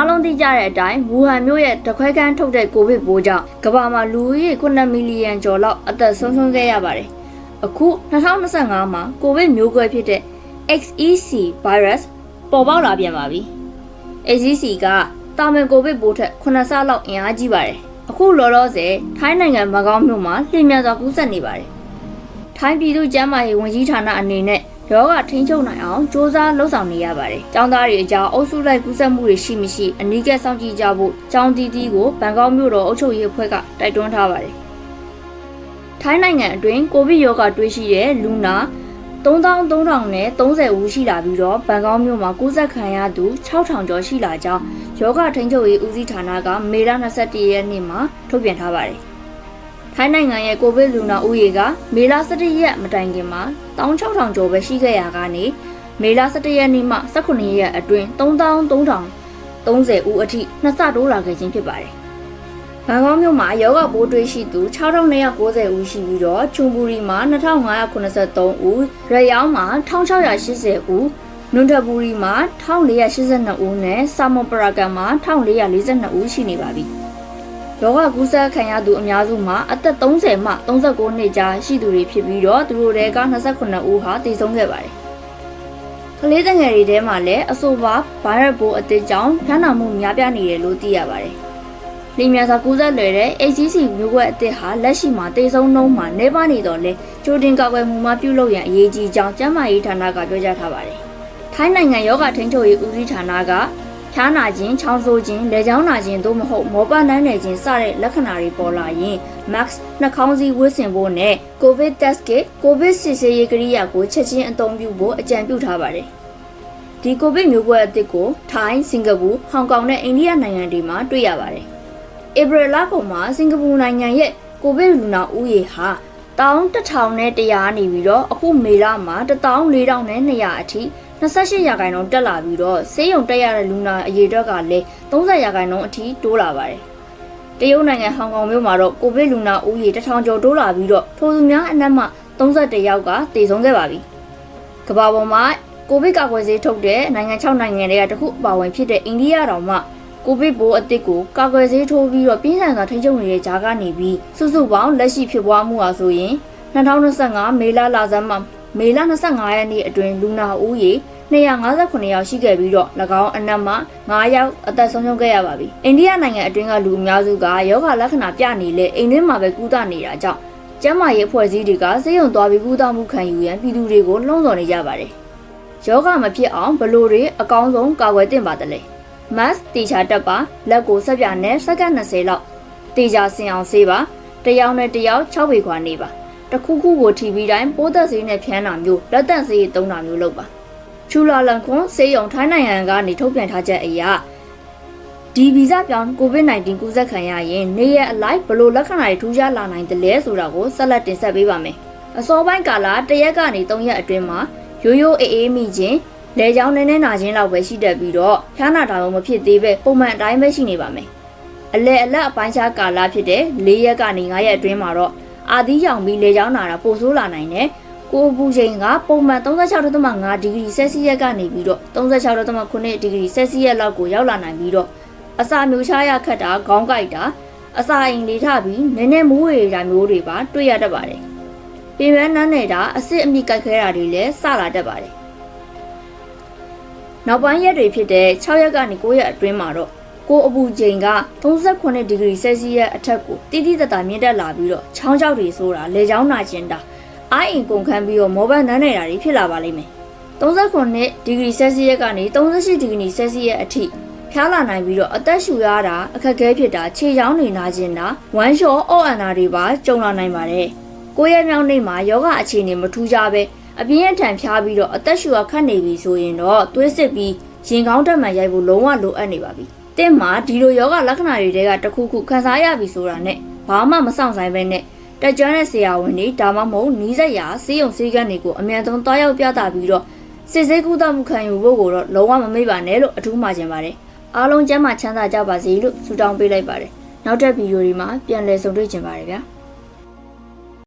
အားလုံးသိကြတဲ့အတိုင်းဝူဟန်မြို့ရဲ့တခွဲခန်းထုတ်တဲ့ကိုဗစ်ပိုးကြောင့်ကမ္ဘာမှာလူဦးရေ9မီလီယံကျော်လောက်အသက်ဆုံးရှုံးခဲ့ရပါတယ်။အခု2025မှာကိုဗစ်မျိုးကွဲဖြစ်တဲ့ XEC virus ပေါ်ပေါက်လာပြန်ပါပြီ။ XEC ကတာမန်ကိုဗစ်ပိုးထက်9ဆလောက်အင်အားကြီးပါတယ်။အခုလောလောဆယ်ထိုင်းနိုင်ငံမကောင်းမြို့မှာလျင်မြန်စွာကူးစက်နေပါတယ်။ထိုင်းပြည်သူ့ကျန်းမာရေးဝန်ကြီးဌာနအနေနဲ့ ရောဂါထိန်းချုပ်နိုင်အောင်စ조사လှုပ်ဆောင်နေရပါတယ်။ကျောင်းသားတွေအကြောင်းအုပ်စုလိုက်ကူးစက်မှုတွေရှိမရှိအနီးကပ်စောင့်ကြည့်ကြဖို့ကျောင်းတီးတီးကိုဘန်ကောက်မြို့တော်အုပ်ချုပ်ရေးအဖွဲ့ကတိုက်တွန်းထားပါတယ်။ထိုင်းနိုင်ငံအတွင်းကိုဗစ်ရောဂါတွေ့ရှိတဲ့လူနာ3300နဲ့30ဦးရှိလာပြီးတော့ဘန်ကောက်မြို့မှာကူးစက်ခံရသူ6000ကျော်ရှိလာကြောင်းယောဂထိန်းချုပ်ရေးဦးစီးဌာနကမေလ21ရက်နေ့မှာထုတ်ပြန်ထားပါတယ်။ ထိုင်းနိုင်ငံရဲ့ကိုဗစ်လူနာဦးရေကမေလ17ရက်မတိုင်ခင်မှာ16000ကျော်ပဲရှိခဲ့ရာကနေမေလ17ရက်နေ့မှ18ရက်အတွင်း3330ဦးအထိနှစ်ဆတိုးလာခဲ့ခြင်းဖြစ်ပါတယ်။ဘန်ကောက်မြို့မှာယောဂပိုးတွေ့ရှိသူ6290ဦးရှိပြီးတော့ချွန်ဘူရီမှာ2583ဦး၊ရယောင်းမှာ1680ဦးနွန်ထဘူရီမှာ1482ဦးနဲ့ဆာမွန်ပရာကန်မှာ1442ဦးရှိနေပါပြီ။ ယောဂကူးစက်ခံရသူအများစုမှာအသက်30မှ39နှစ်ကြားရှိသူတွေဖြစ်ပြီးတော့သူတို့တွေက28ဦးဟာတည်ဆုံးခဲ့ပါတယ်။ကလေးတငယ်တွေထဲမှာလည်းအဆိုပါဗိုင်းရပ်ပိုးအသစ်ကြောင့်ဖျားနာမှုများပြားနေတယ်လို့သိရပါတယ်။လီမြန်စာကူးစက်လွယ်တဲ့ HCC မျိုးကွက်အသစ်ဟာလက်ရှိမှာတည်ဆုံးနှုန်းမှာနှဲပါနေတော့လဲကြိုတင်ကာကွယ်မှုမှပြုလုပ်ရန်အရေးကြီးကြောင်းကျန်းမာရေးဌာနကပြောကြားထားပါတယ်။ထိုင်းနိုင်ငံယောဂထိန်းချုပ်ရေးဦးစီးဌာနက ဖျားနာခြင်း၊ချောင်းဆိုးခြင်း၊လက်ချောင်းနာခြင်းသို့မဟုတ်မောပန်းနှမ်းနယ်ခြင်းစတဲ့လက္ခဏာတွေပေါ်လာရင် mask နှာခေါင်းစည်းဝတ်ဆင်ဖို့နဲ့ COVID test kit COVID စစ်ဆေးရေးကိရိယာကိုချက်ချင်းအသုံးပြုဖို့အကြံပြုထားပါတယ်။ဒီ COVID မျိုးကွဲအသစ်ကိုထိုင်း၊စင်ကာပူ၊ဟောင်ကောင်နဲ့အိန္ဒိယနိုင်ငံတွေမှာတွေ့ရပါတယ်။ဧပြီလကုန်မှာစင်ကာပူနိုင်ငံရဲ့ COVID လူနာဦးရေဟာ 1100နဲ့100နေပြီးတော့အခုမေလမှာ14000နဲ့200အထိ28ရာခိုင်နှုန်းတက်လာပြီးတော့ဆေးရုံတက်ရတဲ့လူနာအရေအတွက်ကလည်း30ရာခိုင်နှုန်းအထိတိုးလာပါတယ်။တရုတ်နိုင်ငံဟောင်ကောင်မြို့မှာတော့ကိုဗစ်လူနာဦးရေ1000ကျော်တိုးလာပြီးတော့ထိုသူများအနက်မှ31ယောက်ကတည်ဆုံးခဲ့ပါပြီ။ကမ္ဘာပေါ်မှာကိုဗစ်ကာကွယ်ဆေးထုတ်တဲ့နိုင်ငံ6နိုင်ငံတွေကတခုအပါအဝင်ဖြစ်တဲ့အိန္ဒိယတောင်မှ ကိုဗစ်ပိုးအသစ်ကိုကာကွယ်ဆေးထိုးပြီးတော့ပြင်းထန်စွာထိန်းချုပ်နေတဲ့ကြားကနေပြီးစုစုပေါင်းလက်ရှိဖြစ်ပွားမှုဟာဆိုရင်2025မေလလဆန်းမှာမေလ25ရက်နေ့အတွင်းလူနာဦးရေ258ယောက်ရှိခဲ့ပြီးတော့၎င်းအနက်မှ9ယောက်အသက်ဆုံးရှုံးခဲ့ရပါပြီ။အိန္ဒိယနိုင်ငံအတွင်းကလူအများစုကယောဂလက္ခဏာပြနေလေအိမ်တွင်းမှာပဲကုသနေတာကြောင့်ကျန်းမာရေးအဖွဲ့အစည်းတွေကစေယုံသွားပြီးကုသမှုခံယူရန်ပြည်သူတွေကိုလှုံ့ဆော်နေကြပါတယ်။ယောဂမဖြစ်အောင်ဘလို့တွေအကောင်းဆုံးကာကွယ်သင့်ပါတယ်လေ။ mask တေချာတက်ပါလက်ကိုဆက်ပြနဲ့စက္ကန့်20လောက်တေချာဆင်အောင်ဆေးပါတယောက်နဲ့တယောက်6ပေခွာနေပါတခုခုကိုထီပြီးတိုင်းပိုးသက်ဆေးနဲ့ဖျန်းတာမျိုးလက်တန့်ဆေးသုံးတာမျိုးလုပ်ပါချူလာလန်ခွန်ဆေးရုံထိုင်းနိုင်ငံကနေထုတ်ပြန်ထားချက်အရဒီဗီဇပြောင်း COVID-19 ကူးစက်ခံရရင်နေရအလိုက်ဘလို့လက္ခဏာတွေထူးခြားလာနိုင်တယ်လဲဆိုတာကိုဆက်လက်တင်ဆက်ပေးပါမယ်အစောပိုင်းကာလတစ်ရက်ကနေ3ရက်အတွင်းမှာရိုးရိုးအေးအေးမိခြင်း လဲချောင်းနည်းနည်းနာခြင်းလောက်ပဲရှိတတ်ပြီးတော့ဖျားနာတာတော့မဖြစ်သေးပဲပုံမှန်အတိုင်းပဲရှိနေပါမယ်အလဲအလက်အပိုင်းခြားကာလဖြစ်တဲ့၄ရက်ကနေ9ရက်အတွင်းမှာတော့အာသီးရောင်ပြီးလေချောင်းနာတာပိုဆိုးလာနိုင်တယ်ကိုပူချိန်ကပုံမှန်36.5ဒီဂရီဆဲလ်စီယပ်ကနေပြီးတော့36.9ဒီဂရီဆဲလ်စီယပ်လောက်ကိုရောက်လာနိုင်ပြီးတော့အစာမျိုးချရခတ်တာခေါင်းကိုက်တာအစာအိမ်လေးထပြီးနည်းနည်းမူးဝေတာမျိုးတွေပါတွေ့ရတတ်ပါတယ်။ပြင်ပန်းနှမ်းနေတာအစ်စ်အမိကိုက်ခဲတာတွေလည်းစလာတတ်ပါတယ်။ နောက်ပိုင်းရက်တွေဖြစ်တဲ့6ရက်ကနေ9ရက်အတွင်းမှာတော့ကိုအပူချိန်က38ဒီဂရီဆဲလ်စီယပ်အထက်ကိုတိတိတတ်တာမြင့်တက်လာပြီးတော့ချောင်းကြောက်တွေဆိုတာလေချောင်းနာကျင်တာအိုင်အင်ကုန်ခန်းပြီးတော့မောဘတ်နန်းနေတာတွေဖြစ်လာပါလိမ့်မယ်39ဒီဂရီဆဲလ်စီယပ်ကနေ38ဒီဂရီဆဲလ်စီယပ်အထိဖျားလာနိုင်ပြီးတော့အသက်ရှူရတာအခက်အခဲဖြစ်တာခြေချောင်းတွေနာကျင်တာဝမ်းလျှောအော့အန်တာတွေပါကြုံလာနိုင်ပါတယ်ကိုယ့်ရဲ့မြောက်နေ့မှာယောဂအခြေအနေမထူးကြပဲ အပြင်းအထန်ဖျားပြီးတော့အသက်ရှူရခတ်နေပြီဆိုရင်တော့သွေးစစ်ပြီးရင်ကောင်းတက်မှန်ရိုက်ဖို့လုံးဝလိုအပ်နေပါပြီတင့်မှာဒီလိုယောဂလက္ခဏာတွေတဲကတစ်ခုခုခံစားရပြီဆိုတာနဲ့ဘာမှမဆောင်ဆိုင်ပဲနဲ့တက်ကြွတဲ့ဆရာဝန်တွေဒါမှမဟုတ်နီးစက်ရာစေးရုံစေးကန်းတွေကိုအမြန်ဆုံးတွားရောက်ပြသပြီးတော့စစ်ဆေးကုသမှုခံယူဖို့ကိုတော့လုံးဝမမေ့ပါနဲ့လို့အထူးမှာချင်ပါတယ်အားလုံးကျမ်းမာချမ်းသာကြပါစေလို့ဆုတောင်းပေးလိုက်ပါတယ်နောက်ထပ်ဗီဒီယိုဒီမှာပြန်လည်ဆုံတွေ့ကြပါရစေဗျာ